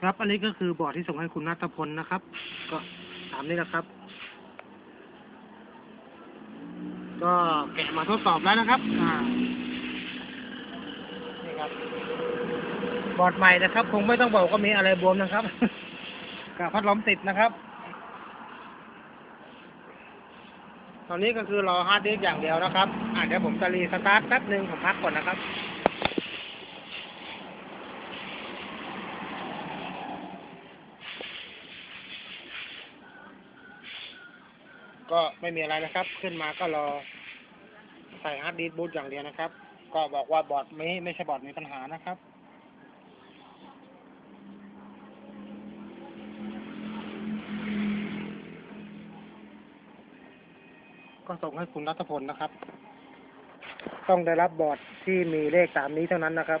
ครับ อันนี้ก็คือบอร์ดที่ส่งให้คุณนัทพลนะครับ ก็ตามนี้นะครับ ก็แกะมาทดสอบแล้วนะครับ อ่า นี่ครับ บอร์ดใหม่นะครับ คงไม่ต้องบอกว่ามีอะไรบวมนะครับ กับพัดลมติดนะครับ ตอนนี้ก็คือรอฮาร์ดดิสก์อย่างเดียวนะครับ อ่าเดี๋ยวผมจะรีสตาร์ทแป๊บหนึ่งผมพักก่อนนะครับ ก็ไม่มีอะไรนะครับ ขึ้นมาก็รอใส่ฮาร์ดดิสก์บูตอย่างเดียวนะครับ ก็บอกว่าบอร์ดไม่ไม่ใช่บอร์ดมีปัญหานะครับก็ส่งให้คุณรัฐพลนะครับ ต้องได้รับบอร์ดที่มีเลขตามนี้เท่านั้นนะครับ